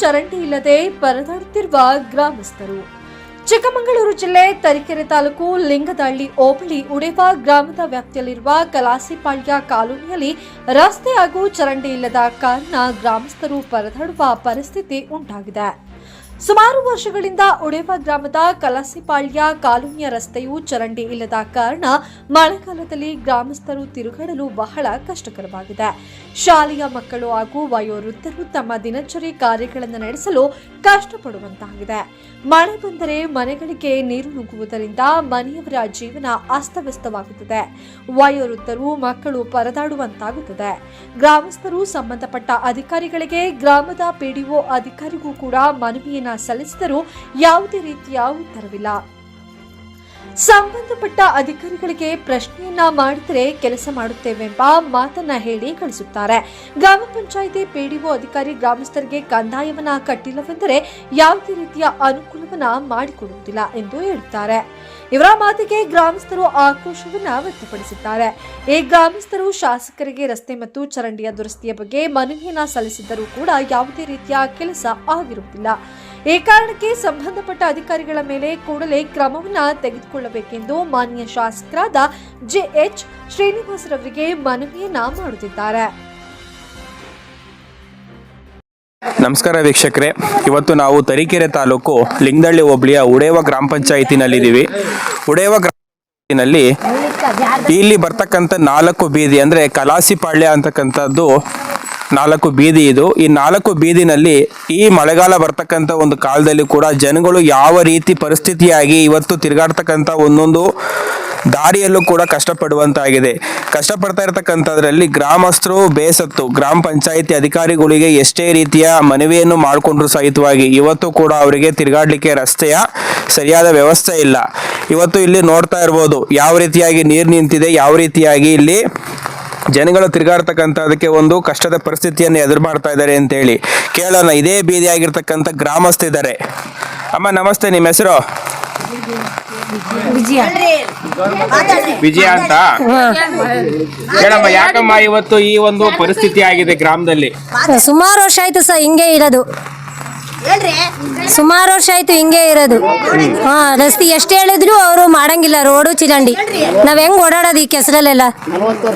ಚರಂಡಿ ಇಲ್ಲದೆ ಪರದಾಡುತ್ತಿರುವ ಗ್ರಾಮಸ್ಥರು. ಚಿಕ್ಕಮಗಳೂರು ಜಿಲ್ಲೆ ತರೀಕೆರೆ ತಾಲೂಕು ಲಿಂಗದಹಳ್ಳಿ ಹೋಬಳಿ ಉಡೇವ ಗ್ರಾಮದ ವ್ಯಾಪ್ತಿಯಲ್ಲಿರುವ ಕಲಾಸಿಪಾಳ್ಯ ಕಾಲೋನಿಯಲ್ಲಿ ರಸ್ತೆ ಹಾಗೂ ಚರಂಡಿ ಇಲ್ಲದ ಕಾರಣ ಗ್ರಾಮಸ್ಥರು ಪರದಾಡುವ ಪರಿಸ್ಥಿತಿ ಉಂಟಾಗಿದೆ. ಸುಮಾರು ವರ್ಷಗಳಿಂದ ಉಡೇವ ಗ್ರಾಮದ ಕಲಸಿಪಾಳ್ಯ ಕಾಲೋನಿಯ ರಸ್ತೆಯು ಚರಂಡಿ ಇಲ್ಲದ ಕಾರಣ ಮಳೆಗಾಲದಲ್ಲಿ ಗ್ರಾಮಸ್ಥರು ತಿರುಗಾಡಲು ಬಹಳ ಕಷ್ಟಕರವಾಗಿದೆ. ಶಾಲೆಯ ಮಕ್ಕಳು ಹಾಗೂ ವಯೋವೃದ್ಧರು ತಮ್ಮ ದಿನಚರಿ ಕಾರ್ಯಗಳನ್ನು ನಡೆಸಲು ಕಷ್ಟಪಡುವಂತಾಗಿದೆ. ಮಳೆ ಬಂದರೆ ಮನೆಗಳಿಗೆ ನೀರು ನುಗ್ಗುವುದರಿಂದ ಮನೆಯವರ ಜೀವನ ಅಸ್ತವ್ಯಸ್ತವಾಗುತ್ತದೆ. ವಯೋವೃದ್ಧರು ಮಕ್ಕಳು ಪರದಾಡುವಂತಾಗುತ್ತದೆ. ಗ್ರಾಮಸ್ಥರು ಸಂಬಂಧಪಟ್ಟ ಅಧಿಕಾರಿಗಳಿಗೆ ಗ್ರಾಮದ ಪಿಡಿಒ ಅಧಿಕಾರಿಗೂ ಕೂಡ ಮನವಿಯನ್ನ ಸಲ್ಲಿಸಿದರೂ ಯಾವುದೇ ರೀತಿಯ ಉತ್ತರವಿಲ್ಲ. ಸಂಬಂಧಪಟ್ಟ ಅಧಿಕಾರಿಗಳಿಗೆ ಪ್ರಶ್ನೆಯನ್ನ ಮಾಡಿದರೆ ಕೆಲಸ ಮಾಡುತ್ತೇವೆಂಬ ಮಾತನ್ನ ಹೇಳಿ ಕಳಿಸುತ್ತಾರೆ. ಗ್ರಾಮ ಪಂಚಾಯಿತಿ ಪಿಡಿಒ ಅಧಿಕಾರಿ ಗ್ರಾಮಸ್ಥರಿಗೆ ಕಂದಾಯವನ್ನ ಕಟ್ಟಿಲ್ಲವೆಂದರೆ ಯಾವುದೇ ರೀತಿಯ ಅನುಕೂಲವನ್ನ ಮಾಡಿಕೊಡುವುದಿಲ್ಲ ಎಂದು ಹೇಳುತ್ತಾರೆ. ಇವರ ಮಾತಿಗೆ ಗ್ರಾಮಸ್ಥರು ಆಕ್ರೋಶವನ್ನ ವ್ಯಕ್ತಪಡಿಸಿದ್ದಾರೆ ಈ ಗ್ರಾಮಸ್ಥರು ಶಾಸಕರಿಗೆ ರಸ್ತೆ ಮತ್ತು ಚರಂಡಿಯ ದುರಸ್ತಿಯ ಬಗ್ಗೆ ಮನವಿಯನ್ನ ಸಲ್ಲಿಸಿದ್ದರೂ ಕೂಡ ಯಾವುದೇ ರೀತಿಯ ಕೆಲಸ ಆಗಿರುವುದಿಲ್ಲ. ಈ ಕಾರಣಕ್ಕೆ ಸಂಬಂಧಪಟ್ಟ ಅಧಿಕಾರಿಗಳ ಮೇಲೆ ಕೂಡಲೇ ಕ್ರಮವನ್ನ ತೆಗೆದುಕೊಳ್ಳಬೇಕೆಂದು ಮಾನ್ಯ ಶಾಸಕರಾದ ಜೆಎಚ್ ಶ್ರೀನಿವಾಸರವರಿಗೆ ಮನವಿಯನ್ನ ಮಾಡುತ್ತಿದ್ದಾರೆ. ನಮಸ್ಕಾರ ವೀಕ್ಷಕರೇ. ಇವತ್ತು ನಾವು ತರೀಕೆರೆ ತಾಲೂಕು ಲಿಂಗದಳ್ಳಿ ಹೋಬಳಿಯ ಉಡೇವ ಗ್ರಾಮ ಪಂಚಾಯಿತಿನಲ್ಲಿದ್ದೀವಿ. ಉಡೇವ ಗ್ರಾಮ ಪಂಚಾಯಿತಿನಲ್ಲಿ ಇಲ್ಲಿ ಬರ್ತಕ್ಕಂಥ ನಾಲ್ಕು ಬೀದಿ ಅಂದರೆ ಕಲಾಸಿಪಾಳ್ಯ ಅಂತಕ್ಕಂಥದ್ದು ನಾಲ್ಕು ಬೀದಿ ಇದು. ಈ ನಾಲ್ಕು ಬೀದಿನಲ್ಲಿ ಈ ಮಳೆಗಾಲ ಬರ್ತಕ್ಕಂಥ ಒಂದು ಕಾಲದಲ್ಲಿ ಕೂಡ ಜನಗಳು ಯಾವ ರೀತಿ ಪರಿಸ್ಥಿತಿಯಾಗಿ ಇವತ್ತು ತಿರುಗಾಡ್ತಕ್ಕಂಥ ಒಂದೊಂದು ದಾರಿಯಲ್ಲೂ ಕೂಡ ಕಷ್ಟಪಡುವಂತಾಗಿದೆ. ಕಷ್ಟಪಡ್ತಾ ಇರತಕ್ಕಂಥದ್ರಲ್ಲಿ ಗ್ರಾಮಸ್ಥರು ಬೇಸತ್ತು. ಗ್ರಾಮ ಪಂಚಾಯಿತಿ ಅಧಿಕಾರಿಗಳಿಗೆ ಎಷ್ಟೇ ರೀತಿಯ ಮನವಿಯನ್ನು ಮಾಡಿಕೊಂಡ್ರು ಸಹಿತವಾಗಿ ಇವತ್ತು ಕೂಡ ಅವರಿಗೆ ತಿರುಗಾಡಲಿಕ್ಕೆ ರಸ್ತೆಯ ಸರಿಯಾದ ವ್ಯವಸ್ಥೆ ಇಲ್ಲ. ಇವತ್ತು ಇಲ್ಲಿ ನೋಡ್ತಾ ಇರ್ಬೋದು ಯಾವ ರೀತಿಯಾಗಿ ನೀರು ನಿಂತಿದೆ, ಯಾವ ರೀತಿಯಾಗಿ ಇಲ್ಲಿ ಜನಗಳು ತಿರುಗಾಡ್ತಕ್ಕಂಥದಕ್ಕೆ ಒಂದು ಕಷ್ಟದ ಪರಿಸ್ಥಿತಿಯನ್ನು ಎದುರು ಮಾಡ್ತಾ ಇದ್ದಾರೆ ಅಂತೇಳಿ ಕೇಳೋಣ. ಇದೇ ಬೀದಿಯಾಗಿರ್ತಕ್ಕಂಥ ಆಗಿರ್ತಕ್ಕಂಥ ಗ್ರಾಮಸ್ಥಿದ್ದಾರೆ ಅಮ್ಮ ನಮಸ್ತೆ ನಿಮ್ಮ ಹೆಸರು? ವಿಜಯ ಅಂತ? ಹೇಳಮ್ಮ ಯಾಕಮ್ಮ ಇವತ್ತು ಈ ಒಂದು ಪರಿಸ್ಥಿತಿ ಆಗಿದೆ ಗ್ರಾಮದಲ್ಲಿ? ಸುಮಾರು ವರ್ಷ ಆಯ್ತು ಸರ್ ಹಿಂಗೆ ಇರೋದು. ಸುಮಾರು ವರ್ಷ ಆಯ್ತು ಹಿಂಗೆ ಇರೋದು. ಹಾ ರಸ್ತೆ ಎಷ್ಟು ಹೇಳಿದ್ರು ಅವರು ಮಾಡಂಗಿಲ್ಲ ರೋಡು ಚಿರಂಡಿ ನಾವ್ ಹೆಂಗ್ ಓಡಾಡೋದು ಈ ಕೆಸರಲ್ಲೆಲ್ಲ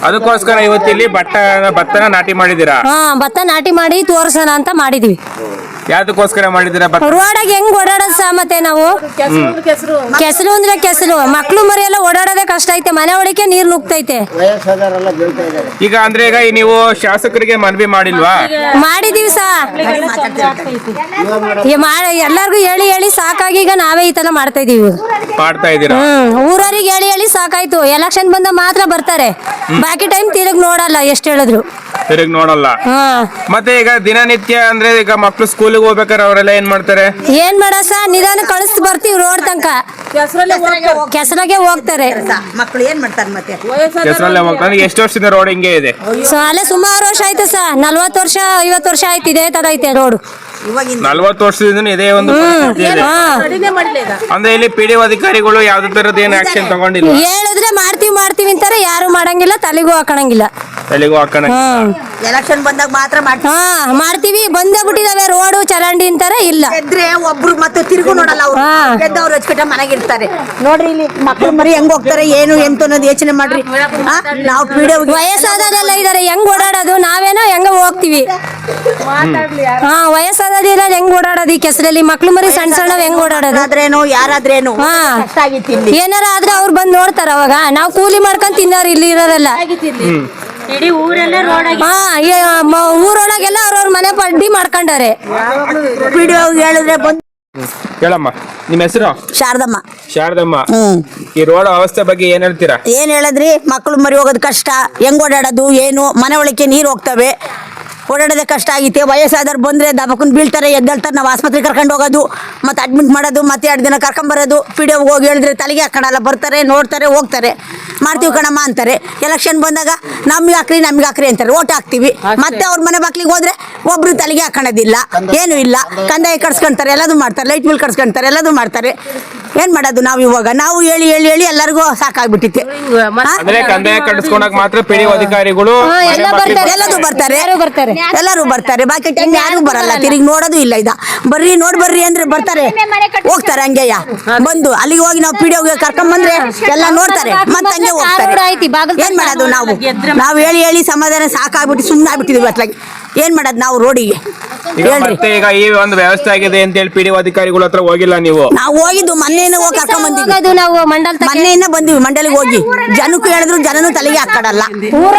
ಅದಕ್ಕೋಸ್ಕರ ಇವತ್ತಿಲ್ಲಿ ಭತ್ತ ಭತ್ತನ ನಾಟಿ ಮಾಡಿದೀರಾ ಹಾ ಭತ್ತ ನಾಟಿ ಮಾಡಿ ತೋರ್ಸೋಣ ಅಂತ ಮಾಡಿದ್ವಿ. ಯಾವ್ದಕ್ಕೋಸ್ಕರ ಮಾಡಿದ್ರೆ ರೋಡಾಗ ಹೆಂಗ್ ಓಡಾಡೋದು ಸಾ ಮತ್ತೆ ನಾವು? ಕೆಸರು ಅಂದ್ರೆ ಕೆಸರು. ಮಕ್ಳು ಮರಿ ಎಲ್ಲ ಓಡಾಡೋದೇ ಕಷ್ಟ ಐತೆ. ಮನೆ ಒಳಗೆ ನೀರ್ ನುಗ್ತೈತೆ. ಈಗ ಅಂದ್ರೆ ಈಗ ಈ ನೀವು ಶಾಸಕರಿಗೆ ಮನವಿ ಮಾಡಿಲ್ವಾ? ಮಾಡಿದೀವಿ ಸಾ ಈ ಮಾಡ- ಎಲ್ಲಾರ್ಗು ಹೇಳಿ ಹೇಳಿ ಸಾಕಾಗಿ ಈಗ ನಾವೇ ಈ ತರ ಮಾಡ್ತಾ ಇದೀವಿ. ಮಾಡ್ತಾ ಇದ್ದೀರಾ? ಹ್ಮ್ ಊರವ್ರಿಗೆ ಹೇಳಿ ಹೇಳಿ ಸಾಕಾಯ್ತು. ಎಲೆಕ್ಷನ್ ಬಂದ ಮಾತ್ರ ಬರ್ತಾರೆ. ಬಾಕಿ ಟೈಮ್ ತಿರುಗ್ ನೋಡಲ್ಲ ಎಷ್ಟು ಹೇಳಿದ್ರು. ತಿರುಗಿ ನೋಡಲ್ಲ. ಹಾ. ಮತ್ತೆ ಈಗ ದಿನನಿತ್ಯ ಅಂದ್ರೆ ಈಗ ಮಕ್ಳು ಸ್ಕೂಲಿಗೆ ಹೋಗ್ಬೇಕಾದ್ರೆ ಅವರೆಲ್ಲ ಏನ್ ಮಾಡ್ತಾರೆ? ಏನ್ ಮಾಡಸ ನಿಧಾನ ಕಳಿಸ್ ಬರ್ತೀವಿ ರೋಡ್ ತನಕ. ಕೆಸರಾಗೆ ಹೋಗ್ತಾರೆ. ಮಕ್ಕಳು ಏನ್ ಮಾಡ್ತಾರೆ ಮತ್ತೆ? ಹೋಗ್ತಾರೆ. ಎಷ್ಟು ವರ್ಷದಿಂದ ರೋಡ್ ಹಿಂಗೆ ಇದೆ. ಸೊ ಅಲ್ಲೇ ಸುಮಾರು ವರ್ಷ ಆಯ್ತು ಸ ನಲ್ವತ್ತು ವರ್ಷ ಐವತ್ತು ವರ್ಷ ಆಯ್ತು ಇದೇ ತರ ಐತೆ ರೋಡ್ ನಲ್ವತ್ತು ವರ್ಷದಿಂದ ಇದೇ ಒಂದು ಪರಿಸ್ಥಿತಿ ಇದೆ. ಅಂದ್ರೆ ಇಲ್ಲಿ ಪಿ ಡಿ ಅಧಿಕಾರಿಗಳು ಯಾವ್ದೇ ತರದ ಏನ್ ಆಕ್ಷನ್ ತಗೊಂಡಿಲ್ಲ. ಹೇಳಿದ್ರೆ ಮಾಡ್ತೀವಿ ಮಾಡ್ತೀವಿ ಅಂತಾರೆ. ಯಾರು ಮಾಡಂಗಿಲ್ಲ ತಲೆಗೂ ಹಾಕಣಂಗಿಲ್ಲ. ಎಲ್ಲಿಗೂ ಹಾಕೋಣ? ಹ್ಮ್ ಎಲೆಕ್ಷನ್ ಬಂದಾಗ ಮಾತ್ರ ಮಾಡ್ತಾರೆ ಹಾ ಮಾಡ್ತೀವಿ. ಬಂದೇ ಬಿಟ್ಟಿದಾವೆ ರೋಡು ಚರಂಡಿ ಅಂತಾರೆ ಇಲ್ಲ. ಗೆದ್ರೆ ಒಬ್ರು ಮತ್ತೆ ತಿರುಗು ನೋಡಲ್ಲ ಅವ್ರು. ಹಾ. ಗೆದ್ದವ್ರು ಹಚ್ಕಟ್ಟ ಮನೆಗಿರ್ತಾರೆ ನೋಡ್ರಿ ಇಲ್ಲಿ ಮಕ್ಕಳು ಮರಿ ಹೆಂಗ್ ಹೋಗ್ತಾರೆ ಏನು ಎಂತ ಅನ್ನೋದು ಯೋಚನೆ ಮಾಡ್ರಿ. ನಾವು ಪೀಡೆ ವಯಸ್ಸಾದವರೆಲ್ಲ ಇದಾರೆ ಹೆಂಗ್ ಓಡಾಡೋದು? ನಾವೇನೋ ಹೆಂಗ ಹೋಗ್ತಿವಿ. ಹಾ ವಯಸ್ಸಾದವ್ರೆಲ್ಲ ಹೆಂಗ್ ಓಡಾಡೋದು ಈ ಕೆಸರಲ್ಲಿ? ಮಕ್ಳು ಮರಿ ಸಣ್ಣ ಸಣ್ಣ ಹೆಂಗ್ ಓಡಾಡೋದು? ಆದ್ರೇನು ಯಾರಾದ್ರೇನು ಹಾ. ಕಷ್ಟ ಆಗಿತ್ತು ಇಲ್ಲಿ ಏನಾರ ಆದ್ರೆ ಅವ್ರು ಬಂದ್ ನೋಡ್ತಾರ ಅವಾಗ. ನಾವು ಕೂಲಿ ಮಾಡ್ಕೊಂಡ್ ತಿನ್ನೋರು ಇಲ್ಲಿ ಇರೋರೆಲ್ಲ. ಈ ಮ- ಊರೊಳಗೆಲ್ಲ ಅವ್ರವ್ರ ಮನೆ ಪಡ್ಡಿ ಮಾಡ್ಕೊಂಡಾರೆ. ಹೇಳಿದ್ರೆ ಬಂದು ಹೇಳಮ್ಮ ನಿಮ್ಮ ಹೆಸರು? ಶಾರದಮ್ಮ. ಶಾರದಮ್ಮ ಈ ರೋಡ್ ಅವಸ್ಥೆ ಬಗ್ಗೆ ಏನ್ ಹೇಳ್ತೀರಾ? ಏನ್ ಹೇಳಿದ್ರಿ? ಮಕ್ಕಳು ಮರಿ ಹೋಗೋದು ಕಷ್ಟ ಹೆಂಗ್ ಓಡಾಡೋದು ಏನು ಮನೆ ಒಳಕ್ಕೆ ನೀರ್ ಹೋಗ್ತವೆ. ಓಡಾಡೋದೇ ಕಷ್ಟ ಆಗೈತೆ ವಯಸ್ಸಾದವ್ರು ಬಂದ್ರೆ ದಬಕನ್ ಬೀಳ್ತಾರೆ ಎದ್ದೇಳ್ತಾರೆ. ನಾವು ಆಸ್ಪತ್ರೆಗೆ ಕರ್ಕೊಂಡು ಹೋಗೋದು ಮತ್ತೆ ಅಡ್ಮಿಟ್ ಮಾಡೋದು ಮತ್ತೆ ಎರಡು ದಿನ ಕರ್ಕೊಂಬರೋದು ಪಿ ಡಿ ಹೋಗಿ ಹೇಳಿದ್ರೆ ತಲೆಗೆ ಹಾಕೋಣಲ್ಲ ಬರ್ತಾರೆ ನೋಡ್ತಾರೆ ಹೋಗ್ತಾರೆ. ಮಾಡ್ತೀವಿ ಕಣಮ್ಮ ಅಂತಾರೆ. ಎಲೆಕ್ಷನ್ ಬಂದಾಗ ನಮ್ಗೆ ಹಾಕ್ರಿ ನಮ್ಗೆ ಹಾಕ್ರಿ ಅಂತಾರೆ. ಓಟ್ ಹಾಕ್ತೀವಿ. ಮತ್ತೆ ಅವ್ರ ಮನೆ ಬಾಕ್ಲಿಗೆ ಹೋದ್ರೆ ಒಬ್ರು ತಲೆಗೆ ಹಾಕೋಣದಿಲ್ಲ. ಏನು ಇಲ್ಲ. ಕಂದಾಯ ಕಟ್ಸ್ಕೊಂತಾರೆ ಎಲ್ಲದೂ ಮಾಡ್ತಾರೆ. ಲೈಟ್ ಬಿಲ್ ಕಟ್ಸ್ಕೊಂತಾರೆ ಎಲ್ಲದೂ ಮಾಡ್ತಾರೆ. ಏನ್ ಮಾಡೋದು ನಾವು ಇವಾಗ ನಾವು ಹೇಳಿ ಹೇಳಿ ಹೇಳಿ ಎಲ್ಲರಿಗೂ ಸಾಕಾಗ್ಬಿಟ್ಟಿತ್ತು ಅಂದ್ರೆ ಕಂದಾಯ ಕಟ್ಟಿಸ್ಕೊಳಕ್ ಮಾತ್ರ ಪಿ ಅಧಿಕಾರಿಗಳು ಹಾ, ಎಲ್ಲ ಬರ್ತಾರೆ. ಎಲ್ಲರೂ ಬರ್ತಾರೆ ಎಲ್ಲರೂ ಬರ್ತಾರೆ. ಎಲ್ಲರೂ ಬರ್ತಾರೆ ಬಾಕಿ ಟೈಮ್ ಯಾರು ಬರಲ್ಲ ತಿರುಗಿ ನೋಡೋದು ಇಲ್ಲ ಇದ ಬರ್ರಿ ನೋಡ್ ಬರ್ರಿ ಅಂದ್ರೆ ಬರ್ತಾರೆ ಹೋಗ್ತಾರೆ ಹಂಗೆಯ ಬಂದು ಅಲ್ಲಿಗೆ ಹೋಗಿ ನಾವು ಪಿ ಡಿ ಕರ್ಕೊಂಡ್ ಬಂದ್ರೆ ಎಲ್ಲ ನೋಡ್ತಾರೆ ಮತ್ತೆ ಹಂಗೆ ಹೋಗ್ತಾರೆ ಏನ್ ಮಾಡೋದು ನಾವು ನಾವು ಹೇಳಿ ಹೇಳಿ ಸಮಾಧಾನ ಸಾಕಾಗ್ಬಿಟ್ಟು ಸುಮ್ಮನೆ ಆಗ್ಬಿಟ್ಟಿದ್ವಿ ಅತ್ಲಾಗಿ ಏನ್ ಮಾಡೋದು ನಾವು ರೋಡಿಗೆ ಈಗ ಹೇಳ್ರಿ ಮತ್ತೆ ಈಗ ಈ ಒಂದು ವ್ಯವಸ್ಥೆ ಆಗಿದೆ ಅಂತ ಹೇಳಿ ಪಿ ಅಧಿಕಾರಿಗಳ ಹತ್ರ ಹೋಗಿಲ್ಲ ನೀವು? ನಾವು ಹೋಗಿದ್ದು ಮೊನ್ನೆಯಿಂದ ಹೋಗಿ ಕರ್ಕೊಂಡ್ ಹೋಗೋದು ನಾವು ಮಂಡಲ್ ತಕ ಮೊನ್ನೆಯಿಂದ ಬಂದಿವಿ ಮಂಡಳಿಗೆ ಹೋಗಿ. ಜನಕ್ಕೂ ಹೇಳಿದ್ರು ಜನನು ತಲೆಗೆ ಹಾಕಡಲ್ಲ.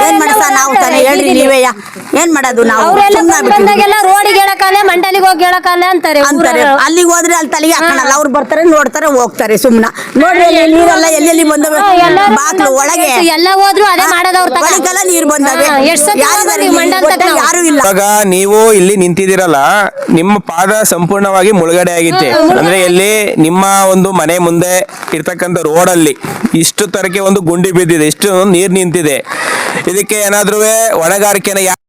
ಏನ್ ಮಾಡಸ ನಾವು ತಾನೇ ಹೇಳ್ರಿ ನೀವೇ ಏನ್ ಮಾಡೋದು ನಾವು? ಅವರೆಲ್ಲ. ಬಂದಾಗೆಲ್ಲ ರೋಡಿಗೆ ಹೇಳಕಾಲೆ ಮಂಡಲಿಗೆ ಹೋಗಿ ಹೇಳಕಾಲೆ ಅಂತಾರೆ ಅಂತಾರೆ. ಊರವ್ರು. ಅಲ್ಲಿಗೆ ಹೋದ್ರೆ ಅಲ್ಲಿ ತಲೆಗೆ ಹಾಕಣಲ್ಲ ಅವ್ರು ಬರ್ತಾರೆ ನೋಡ್ತಾರೆ ಹೋಗ್ತಾರೆ ಸುಮ್ನ. ನೋಡ್ರಿ ಅಲ್ಲಿ ನೀರೆಲ್ಲ ಎಲ್ಲೆಲ್ಲಿ ಬಂದವೆ ಎಲ್ಲರೂ ಬಾಕ್ಲು ಒಳಗೆ. ಎಲ್ಲ ಹೋದ್ರು ಅದೇ ಮಾಡೋದವ್ರ ತಕ. ಒಳಗೆಲ್ಲ ನೀರ್ ಬಂದವೆ ಹಾ, ಎಷ್ಟ್ ಸತಿ ಯಾರಿದ್ದಾರೆ ಹೋಗೋದು ಈ ಮಂಡಲ್ ತಕ ನಾವು? ಯಾರು ಇಲ್ಲ. ಇವಾಗ ನೀವು ಇಲ್ಲಿ ನಿಂತಿದ್ದೀರಲ್ಲ ನಿಮ್ಮ ಪಾದ ಸಂಪೂರ್ಣವಾಗಿ ಮುಳುಗಡೆ ಆಗಿತ್ತೆ. ಅಂದ್ರೆ ಇಲ್ಲಿ ನಿಮ್ಮ ಒಂದು ಮನೆ ಮುಂದೆ ಇರ್ತಕ್ಕಂತ ರೋಡ್ ಅಲ್ಲಿ ಇಷ್ಟು ತರಕ್ಕೆ ಒಂದು ಗುಂಡಿ ಬಿದ್ದಿದೆ ಇಷ್ಟು ನೀರ್ ನಿಂತಿದೆ. ಇದಕ್ಕೆ ಏನಾದ್ರೂ ಹೊಣೆಗಾರಿಕೆನ ಯಾರು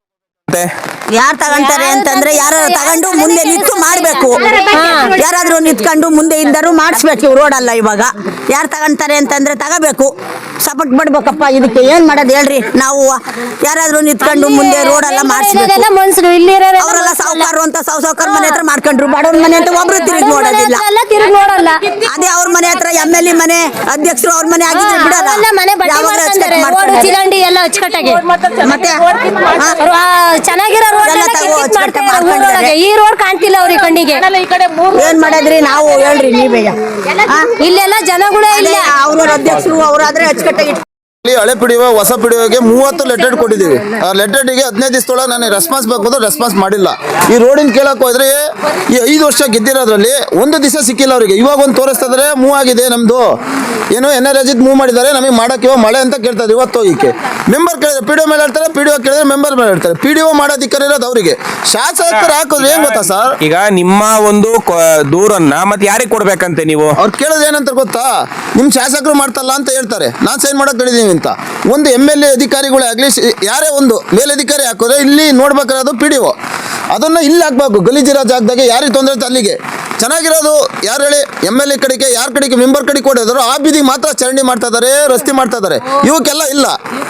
ಯಾರು ತಗೊಂತಾರೆ ಅಂತಂದ್ರೆ ಯಾರು ತಗೊಂಡು ಮುಂದೆ ನಿಂತು ಮಾಡ್ಬೇಕು. ಯಾರಾದ್ರೂ ನಿಂತ್ಕೊಂಡು ಮುಂದೆ ಇದ್ದರೂ ಮಾಡಿಸ್ಬೇಕು. ಇವ್ರು ರೋಡ್ ಅಲ್ಲ ಇವಾಗ. ಯಾರು ತಗೊಂತಾರೆ ಅಂತಂದ್ರೆ ತಗೋಬೇಕು. ಸಪೋರ್ಟ್ ಮಾಡ್ಬೇಕಪ್ಪ. ಇದಕ್ಕೆ ಏನ್ ಮಾಡೋದು ಹೇಳ್ರಿ. ನಾವು ಯಾರಾದ್ರೂ ನಿಂತ್ಕೊಂಡು ಮುಂದೆ ರೋಡ್ ಎಲ್ಲ ಮಾಡಿಸ್ಬೇಕು. ಇಲ್ಲಿರೋರೆಲ್ಲ ಮನ್ಸರು ಇಲ್ಲಿ ಅವರೆಲ್ಲ ಸಾವುಕಾರರು ಅಂತ ಸಾವು ಸಾವುಕಾರ ಮನೆ ಹತ್ರ ಮಾಡ್ಕೊಂಡ್ರು. ಬಡವ್ರ ಮನೆ ಅಂತ ಒಬ್ರು ತಿರುಗಿ ನೋಡೋದಿಲ್ಲ. ನೋಡಲ್ಲ. ಅದೇ ಅವ್ರ ಮನೆ ಹತ್ರ ಎಂ ಎಲ್ ಎ ಮನೆ ಅಧ್ಯಕ್ಷರು ಅವ್ರ ಮನೆ ಆಗಿದ್ರೆ ಬಿಡಲ್ಲ. ಮನೆ ಎಲ್ಲ ಅಚ್ಚುಕಟ್ಟಾಗಿ ಮತ್ತೆ ಚೆನ್ನಾಗಿರೋ ಎಲ್ಲ ತಗೋ ಅಚ್ಚುಕಟ್ಟಾಗಿ ಮಾಡ್ಕೊಂಡಿದ್ದಾರೆ. ಈ ರೋಡ್ ಕಾಣ್ತಿಲ್ಲ ಅವ್ರಿಗೆ ಕಣ್ಣಿಗೆ. ಏನ್ ಮಾಡಿದ್ರಿ? ನಾವು ಹೇಳ್ರಿ ನೀವೇ. ಇಲ್ಲೆಲ್ಲ ಜನಗಳೇ ಇಲ್ಲ. ಅವ್ರ ಅಧ್ಯಕ್ಷರು ಅವರಾದ್ರೆ ಅಚ್ಚುಕಟ್ಟಾಗಿ ಹಳೆ ಪಿಡಿಒ ಹೊಸ ಪಿಡಿಒಗೆ ಮೂವತ್ತು ಲೆಟರ್ ಕೊಟ್ಟಿದ್ದೀವಿ. ಆ ಲೆಟರ್ಗೆ ಹದಿನೈದು ದಿವಸದೊಳಗೆ ನನಗೆ ರೆಸ್ಪಾನ್ಸ್ ಬೇಕು ರೆಸ್ಪಾನ್ಸ್ ಮಾಡಿಲ್ಲ. ಈ ರೋಡಿನ ಕೇಳಕ್ ಹೋದ್ರೆ ಈ ಐದು ವರ್ಷ ಗೆದ್ದಿರೋದ್ರಲ್ಲಿ ಒಂದು ದಿವಸ ಸಿಕ್ಕಿಲ್ಲ ಅವರಿಗೆ. ಇವಾಗ ಒಂದು ತೋರಿಸ್ತಾ ಇದಾರೆ ಮೂವ್ ಆಗಿದೆ ನಮ್ದು. ಏನು ಎನ್ ಆರ್ ಮೂವ್ ಮಾಡಿದ್ದಾರೆ ನಮಗೆ ಮಾಡಕ್ಕೆ ಇವಾಗ ಮಳೆ ಅಂತ ಕೇಳ್ತಾರೆ ಇವತ್ತು ಹೋಗಿಕ್ಕೆ. ಮೆಂಬರ್ ಕೇಳಿದ್ರೆ ಪಿ ಡಿ ಮೇಲೆ ಹೇಳ್ತಾರೆ ಪಿ ಡಿ ಕೇಳಿದ್ರೆ ಮೆಂಬರ್ ಮೇಲೆ ಹೇಳ್ತಾರೆ. ಪಿ ಡಿ ಒ ಮಾಡೋ ಅಧಿಕಾರ ಇರೋದು ಅವರಿಗೆ. ಶಾಸಕರು ಹಾಕಿದ್ರೆ ಏನ್ ಗೊತ್ತಾ ಸರ್ ಈಗ ನಿಮ್ಮ ಒಂದು ದೂರನ್ನ ಮತ್ತೆ ಯಾರಿಗೆ ಕೊಡ್ಬೇಕಂತೆ ನೀವು? ಅವ್ರು ಕೇಳೋದು ಏನಂತ ಗೊತ್ತಾ? ನಿಮ್ಮ ಶಾಸಕರು ಮಾಡ್ತಲ್ಲ ಅಂತ ಹೇಳ್ತಾರೆ. ನಾನು ಸೈನ್ ಮಾಡಕ್ ಹೇಳಿದೀನಿ ಅಂತ. ಒಂದು ಎಂ ಎಲ್ ಎ ಅಧಿಕಾರಿಗಳೇ ಆಗಲಿ ಯಾರೇ ಒಂದು ಮೇಲಧಿಕಾರಿ ಹಾಕಿದ್ರೆ ಇಲ್ಲಿ ನೋಡ್ಬೇಕಾರೋದು ಪಿ ಡಿ ಒ ಅದನ್ನು ಇಲ್ಲಿ ಹಾಕ್ಬೇಕು ಗಲೀಜಿರೋ ಜಾಗದಾಗೆ ಯಾರಿಗೆ ತೊಂದರೆ ಇತ್ತು ಅಲ್ಲಿಗೆ. ಚೆನ್ನಾಗಿರೋದು, ಯಾರು ಹೇಳಿ ಎಂ ಎಲ್ ಎ ಕಡೆಗೆ, ಯಾರ ಕಡೆಗೆ ಮೆಂಬರ್ ಕಡೆಗೆ ಕೊಡೋದ್ರು ಆ ಬೀದಿಗೆ ಮಾತ್ರ ಚರಂಡಿ ಮಾಡ್ತಾ ಇದಾರೆ, ರಸ್ತೆ ಮಾಡ್ತಾ ಇದಾರೆ. ಇವಕ್ಕೆಲ್ಲ ಇಲ್ಲ.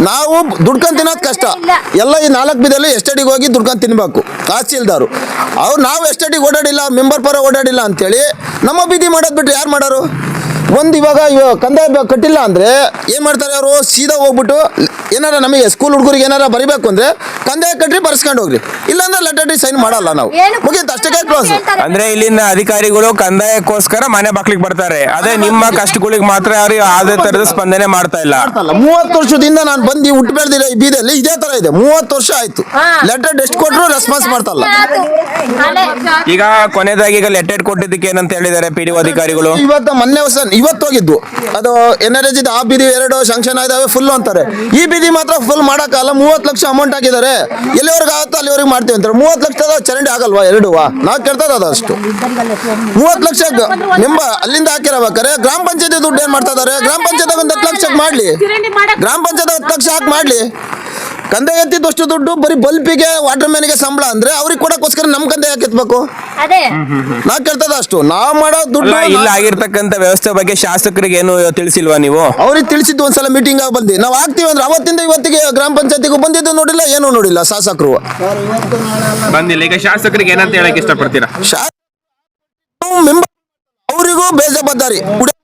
ನಾವು ದುಡ್ಕೊಂಡು ತಿನ್ನೋದು ಕಷ್ಟ. ಎಲ್ಲ ಈ ನಾಲ್ಕು ಬೀದಿಯಲ್ಲಿ ಎಸ್ಟಡಿಗೆ ಹೋಗಿ ದುಡ್ಕೊಂಡು ತಿನ್ಬೇಕು, ತಹಸೀಲ್ದಾರು. ಅವ್ರು, ನಾವು ಎಸ್ಟಡಿಗೆ ಓಡಾಡಿಲ್ಲ ಮೆಂಬರ್ ಪರ ಓಡಾಡಿಲ್ಲ ಅಂತೇಳಿ, ನಮ್ಮ ಬೀದಿ ಮಾಡೋದು ಬಿಟ್ಟು ಯಾರು ಮಾಡೋರು? ಒಂದು ಇವಾಗ ಇವಾಗ ಕಂದಾಯ ಕಟ್ಟಿಲ್ಲ ಅಂದ್ರೆ ಏನು ಮಾಡ್ತಾರೆ ಅವರು? ಸೀದಾ ಹೋಗ್ಬಿಟ್ಟು ಏನಾರ ನಮಗೆ ಸ್ಕೂಲ್ ಹುಡುಗರಿಗೆ ಏನಾರ ಬರಿಬೇಕು ಅಂದ್ರೆ ಕಂದಾಯ ಕಟ್ಟಿ ಬರ್ಸ್ಕೊಂಡು ಹೋಗ್ರಿ. ಇಲ್ಲಾಂದ್ರೆ ಲೆಟರ್ ಸೈನ್ ಮಾಡಲ್ಲ ನಾವು. ಮುಗೀತು ಅಷ್ಟಕ್ಕೆ ಕ್ಲೋಸ್ ಅಂದ್ರೆ ಇಲ್ಲಿನ ಅಧಿಕಾರಿಗಳು ಕಂದಾಯಕ್ಕೋಸ್ಕರ ಮನೆ ಬಾಕ್ಲಿಕ್ ಬರ್ತಾರೆ. ಅದೇ ನಿಮ್ಮ ಕಷ್ಟಗಳಿಗೆ ಮಾತ್ರ ಯಾರು ಯಾವುದೇ ತರದ ಸ್ಪಂದನೆ ಮಾಡ್ತಾ ಇಲ್ಲ. ಅಲ್ಲ ಮೂವತ್ತು ವರ್ಷದಿಂದ ನಾನು ಬಂದು ಹುಟ್ಟು ಬೆಳೆದಿಲ್ಲ ಈ ಬೀದಿಯಲ್ಲಿ ಇದೇ ತರ ಇದೆ. ಮೂವತ್ತು ವರ್ಷ ಆಯ್ತು. ಲೆಟರ್ ಎಷ್ಟು ಕೊಟ್ಟರು ರೆಸ್ಪಾನ್ಸ್ ಮಾಡ್ತಲ್ಲ ಈಗ ಕೊನೆದಾಗಿ ಈಗ ಲೆಟರ್ ಕೊಟ್ಟಿದ್ದಕ್ಕೆ ಏನಂತ ಹೇಳಿದ್ದಾರೆ ಪಿ ಡಿ ಅಧಿಕಾರಿಗಳು? ಇವತ್ತು ಮೊನ್ನೆ ಹೊಸ ಇವತ್ತು ಹೋಗಿದ್ದು. ಅದು ಎನ್ ಆರ್ ಎಸ್ ಆ ಬೀದಿ ಎರಡು ಸಂಕ್ಷನ್ ಆಯ್ದಾವೆ ಫುಲ್ ಅಂತಾರೆ. ಈ ಬೀದಿ ಮಾತ್ರ ಫುಲ್ ಮಾಡೋಕ್ಕಲ್ಲ ಮೂವತ್ತು ಲಕ್ಷ ಅಮೌಂಟ್ ಹಾಕಿದ್ದಾರೆ. ಎಲ್ಲಿವರೆಗೆ ಆಗುತ್ತೋ ಅಲ್ಲಿವರೆಗೆ ಮಾಡ್ತೀವಿ ಅಂತಾರೆ. ಮೂವತ್ತು ಲಕ್ಷದ ಚರಂಡಿ ಆಗಲ್ವಾ ಎರಡು? ನಾವು ಕೇಳ್ತಾ ಅದು ಅಷ್ಟು. ಮೂವತ್ತು ಲಕ್ಷ ನಿಮ್ಮ ಅಲ್ಲಿಂದ ಹಾಕಿರಬೇಕಾರೆ ಗ್ರಾಮ ಪಂಚಾಯತಿ ದುಡ್ಡು ಏನು ಮಾಡ್ತಾ ಇದ್ದಾರೆ ಗ್ರಾಮ ಪಂಚಾಯತ್ ಒಂದು ಹತ್ತು ಲಕ್ಷಕ್ಕೆ ಮಾಡಲಿ. ಗ್ರಾಮ ಪಂಚಾಯತ್ ಹತ್ತು ಲಕ್ಷ ಹಾಕಿ ಮಾಡ್ಲಿ. ಕಂದಾಯ ಎತ್ತಿದ್ದಷ್ಟು ದುಡ್ಡು ಬರೀ ಬಲ್ಪಿಗೆ ವಾಟರ್ ಮ್ಯಾನ್ಗೆ ಸಂಬಳ ಅಂದ್ರೆ ಅವ್ರಿಗೆ ಕೊಡಕ್ಕೋಸ್ಕರ ನಮ್ ಕಂದೆ ಹಾಕಿತ್ಬೇಕು ಅದೇ. ನಾ ಕೇಳ್ತದ ಅಷ್ಟು. ನಾ ಮಾಡೋ ದುಡ್ಡು ಅಲ್ಲ ಇಲ್ಲ ಆಗಿರ್ತಕ್ಕಂಥ ವ್ಯವಸ್ಥೆ ಬಗ್ಗೆ ಶಾಸಕರಿಗೆ ಏನು ತಿಳಿಸಿಲ್ವಾ ನೀವು? ಅವ್ರಿಗೆ ತಿಳಿಸಿದ್ದು ಒಂದ್ಸಲ ಮೀಟಿಂಗ್ ಆಗಿ ಬಂದು. ನಾವು ಆಗ್ತೀವಿ ಅಂದ್ರೆ ಅವತ್ತಿಂದ ಇವತ್ತಿಗೆ ಗ್ರಾಮ ಪಂಚಾಯತಿಗೂ ಬಂದಿದ್ದು ನೋಡಿಲ್ಲ ಏನೂ ನೋಡಿಲ್ಲ ಶಾಸಕರು. ಬಂದಿಲ್ಲ. ಈಗ ಶಾಸಕರಿಗೆ ಏನಂತ ಹೇಳಕ್ ಇಷ್ಟಪಡ್ತೀರಾ? ಮೆಂಬರ್ ಅವರಿಗೂ ಬೇಜವಾಬ್ದಾರಿ. ಉಡ-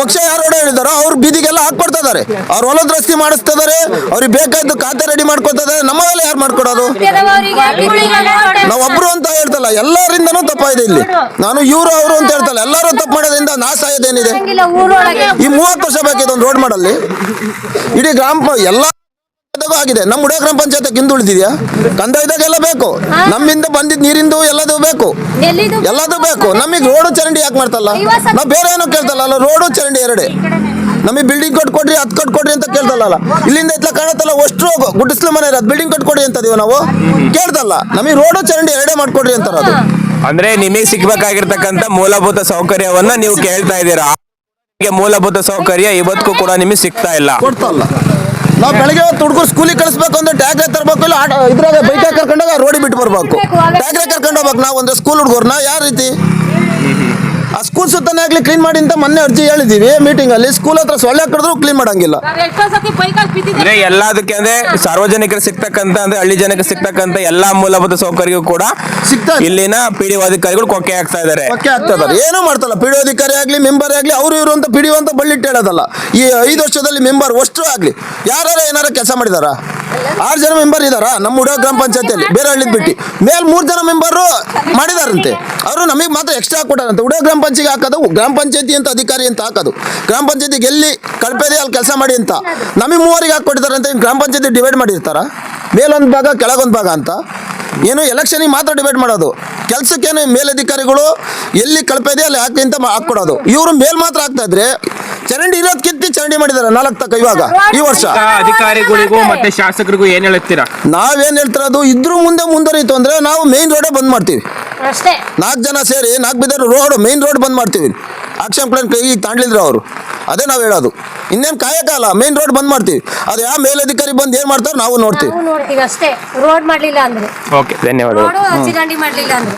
ಪಕ್ಷ ಯಾರು ಹೇಳಿದಾರೋ ಅವ್ರು ಬೀದಿಗೆಲ್ಲ ಹಾಕ್ಕೊಡ್ತಾ ಇದಾರೆ. ಅವ್ರ ಹೊಲದ ರಸ್ತೆ ಮಾಡಿಸ್ತಾ ಇದಾರೆ, ಅವ್ರಿಗೆ ಬೇಕಾದ್ದು ಖಾತೆ ರೆಡಿ ಮಾಡ್ಕೊತಾ ಇದಾರೆ ಮೇಲೆ ಯಾರು ಮಾಡ್ಕೊಡೋದು? ನಾವು ಒಬ್ರು ಅಂತ ಹೇಳ್ತಲ್ಲ, ಎಲ್ಲರಿಂದನೂ ತಪ್ಪಾಗಿದೆ ಇಲ್ಲಿ. ನಾನು ಇವರು ಅವರು ಅಂತ ಹೇಳ್ತಲ್ಲ, ಎಲ್ಲರೂ ತಪ್ಪು ಮಾಡೋದ್ರಿಂದ ನಾಶ ಊರೊಳಗೆ ಈ ಮೂವತ್ತು ವರ್ಷ ಬೇಕಿದೆ ಒಂದು ರೋಡ್ ಮಾಡಲ್ಲಿ ಇಡೀ ಗ್ರಾಮ, ಎಲ್ಲ ಆಗಿದೆ ನಮ್ಮ ಉಡೇ ಗ್ರಾಮ ಪಂಚಾಯತ್ ಹಿಂದುಳಿದಿದ್ಯಾ ಕಂದಾಯದಾಗೆಲ್ಲ ಬೇಕು. ನಮ್ಮಿಂದ ಬಂದಿದ್ ನೀರಿಂದು ಎಲ್ಲದು ಬೇಕು. ಎಲ್ಲದು? ಬೇಕು. ನಮಗೆ ರೋಡು ಚರಂಡಿ ಯಾಕೆ ಮಾಡ್ತಲ್ಲ? ನಾವು ಬೇರೆ ಏನೋ ಕೇಳ್ತಲ್ಲ ಅಲ್ಲ ರೋಡು ಚರಂಡಿ ಎರಡೇ. ನಮಗೆ ಬಿಲ್ಡಿಂಗ್ ಕಟ್ ಕೊಡ್ರಿ ಅದ್ ಕಟ್ ಕೊಡ್ರಿ ಅಂತ ಕೇಳ್ತಲ್ಲ ಇಲ್ಲಿಂದ ಇತ್ಲ ಕಾಣತ್ತಲ್ಲ ಅಷ್ಟು ಗುಡಿಸ್ಲು ಮನೆ ಇರೋದು ಬಿಲ್ಡಿಂಗ್ ಕಟ್ ಕೊಡ್ರಿ ಅಂತದೀವಿ ನಾವು? ಕೇಳ್ತಲ್ಲ. ನಮಗೆ ರೋಡು ಚರಂಡಿ ಎರಡೇ ಮಾಡ್ಕೊಡ್ರಿ ಅಂತಾರ ಅದು. ಅಂದ್ರೆ ನಿಮಗೆ ಸಿಗ್ಬೇಕಾಗಿರ್ತಕ್ಕಂಥ ಮೂಲಭೂತ ಸೌಕರ್ಯವನ್ನ ನೀವು ಕೇಳ್ತಾ ಇದ್ದೀರಾ? ನಿಮಗೆ ಮೂಲಭೂತ ಸೌಕರ್ಯ ಇವತ್ತಿಗೂ ಕೂಡ ನಿಮಗೆ ಸಿಗ್ತಾ ಇಲ್ಲ. ಕೊಡ್ತಲ್ಲ. ನಾವು ಬೆಳಗ್ಗೆ ಹೊತ್ತು ಹುಡುಗರು ಸ್ಕೂಲಿಗೆ ಕಳಿಸ್ಬೇಕು ಅಂದ್ರೆ ಟ್ಯಾಕ್ರೆ ತರಬೇಕು ಇಲ್ಲ ಇದ್ರಾಗ ಬೈಕ್ ಕರ್ಕೊಂಡಾಗ ರೋಡಿ ಬಿಟ್ಟು ಬರ್ಬೇಕು. ಟ್ಯಾಕ್ರೆ ಕರ್ಕೊಂಡು ಹೋಗ್ಬೇಕು ನಾವು ಒಂದು ಸ್ಕೂಲ್ ಹುಡುಗರ್ನ. ಯಾವ ರೀತಿ? ಆ ಸ್ಕೂಲ್ ಸುತ್ತನೇ ಆಗ್ಲಿ ಕ್ಲೀನ್ ಮಾಡಿ ಅಂತ ಮೊನ್ನೆ ಅರ್ಜಿ ಹೇಳಿದೀವಿ. ಮೀಟಿಂಗ್ ಅಲ್ಲಿ ಸ್ಕೂಲ್ ಹತ್ರ ಸೊಳ್ಳೆ ಕಡಿದ್ರು ಕ್ಲೀನ್ ಮಾಡಂಗಿಲ್ಲ. ಅಂದ್ರೆ ಎಲ್ಲದಕ್ಕೆ ಅಂದ್ರೆ ಸಾರ್ವಜನಿಕರು ಸಿಗ್ತಕ್ಕಂತ ಅಂದ್ರೆ ಹಳ್ಳಿ ಜನಕ್ಕೆ ಸಿಗ್ತಕ್ಕಂತ ಎಲ್ಲಾ ಮೂಲಭೂತ ಸೌಕರ್ಯಗಳು ಕೂಡ ಸಿಗ್ತಾ ಇದೆ. ಇಲ್ಲಿನ ಪಿ ಡಿ ಅಧಿಕಾರಿಗಳು ಕೊಕ್ಕೆ ಆಗ್ತಾ ಇದಾರೆ. ಪಕ್ಕೆ ಆಗ್ತಾ ಇದಾರೆ. ಏನೂ ಮಾಡ್ತಲ್ಲ. ಪಿ ಅಧಿಕಾರಿ ಆಗಲಿ ಮೆಂಬರ್ ಆಗಲಿ ಅವರು ಇವರು ಅಂತ ಪಿ ಅಂತ ಬಳ್ಳಿಟ್ಟು ಹೇಳೋದಲ್ಲ. ಈ ಐದು ವರ್ಷದಲ್ಲಿ ಮೆಂಬರ್ ಅಷ್ಟು ಆಗಲಿ. ಯಾರು ಏನಾರ ಕೆಲಸ ಮಾಡಿದಾರ? ಆರು ಜನ ಮೆಂಬರ್ ಇದಾರ ನಮ್ಮ ಹುಡುಗ ಗ್ರಾಮ ಪಂಚಾಯತಿಯಲ್ಲಿ. ಬೇರೆ ಹಳ್ಳಿದ್ ಬಿಟ್ಟು. ಮೇಲ್ ಮೂರು ಜನ ಮೆಂಬರು ಮಾಡಿದಾರಂತೆ. ಅವರು ನಮಗೆ ಮಾತ್ರ ಎಕ್ಸ್ಟ್ರಾ ಹಾಕೊಟ್ಟಾರಂತೆ ಹುಡುಗ ಗ್ರಾಮ ಪಂಚಾಯತಿಗೆ ಹಾಕೋದು, ಗ್ರಾಮ ಪಂಚಾಯತಿ ಅಂತ ಅಧಿಕಾರಿ ಅಂತ ಹಾಕೋದು. ಗ್ರಾಮ ಪಂಚಾಯತಿಗೆ ಎಲ್ಲಿ ಕಳಪೆದೆ ಅಲ್ಲಿ ಕೆಲಸ ಮಾಡಿ ಅಂತ. ನಮಗೆ ಮೂವರಿಗೆ ಹಾಕಿ ಅಂತ ಗ್ರಾಮ ಪಂಚಾಯತಿ ಡಿವೈಡ್ ಮಾಡಿರ್ತಾರ? ಮೇಲೊಂದು ಭಾಗ, ಕೆಳಗೊಂದು ಭಾಗ ಅಂತ. ಏನು ಎಲೆಕ್ಷನಿಗೆ ಮಾತ್ರ ಡಿಬೇಟ್ ಮಾಡೋದು. ಕೆಲಸಕ್ಕೇನು ಮೇಲಧಿಕಾರಿಗಳು ಎಲ್ಲಿ ಕಳಪೆ ಅಲ್ಲಿ ಹಾಕಿ ಅಂತ ಹಾಕ್ಕೊಡೋದು. ಇವರು ಮೇಲ್ ಮಾತ್ರ ಹಾಕ್ತಾ ಇದ್ರೆ ಚರಂಡಿ ಇರೋದ್ ಕಿತ್ತಿ ಚರಂಡಿ ಮಾಡಿದ್ದಾರೆ ನಾಲ್ಕು ತಕ್ಕ ಇವಾಗ ಈ ವರ್ಷ. ಅಧಿಕಾರಿಗಳಿಗೂ ಮತ್ತೆ ಶಾಸಕರಿಗೂ ಏನ್ ಹೇಳ್ತೀರಾ ನಾವೇನ್ ಹೇಳ್ತಿರೋದು ಇದ್ರ ಮುಂದೆ ಮುಂದುವರಿತು ಅಂದ್ರೆ ನಾವು ಮೇನ್ ರೋಡ್ ಬಂದ್ ಮಾಡ್ತೀವಿ. ಅಷ್ಟೇ. ನಾಲ್ಕು ಜನ ಸೇರಿ ನಾಲ್ಕು ಬಿದ್ದಾರ ರೋಡ್ ಮೇನ್ ರೋಡ್ ಬಂದ್ ಮಾಡ್ತೀವಿ. ಆಕ್ಷನ್ ಪ್ಲಾನ್ ಈಗ ತಾಂಡ್ಲಿದ್ರು ಅವರು. ಅದೇ ನಾವು ಹೇಳೋದು. ಇನ್ನೇನು ಕಾಯಕಾಲ ಮೇನ್ ರೋಡ್ ಬಂದ್ ಮಾಡ್ತೀವಿ. ಅದು ಯಾವ ಮೇಲಧಿಕಾರಿ ಬಂದು ಏನು ಮಾಡ್ತಾರೆ ನಾವು ನೋಡ್ತೀವಿ. ನಾವು ನೋಡ್ತೀವಿ ಅಷ್ಟೇ. ರೋಡ್ ಮಾಡ್ಲಿಲ್ಲ ಅಂದ್ರೆ. ಓಕೆ ಧನ್ಯವಾದಗಳು ರೋಡು ಹಚ್ಚಿ ದಂಡಿ ಮಾಡ್ಲಿಲ್ಲ ಅಂದ್ರೆ.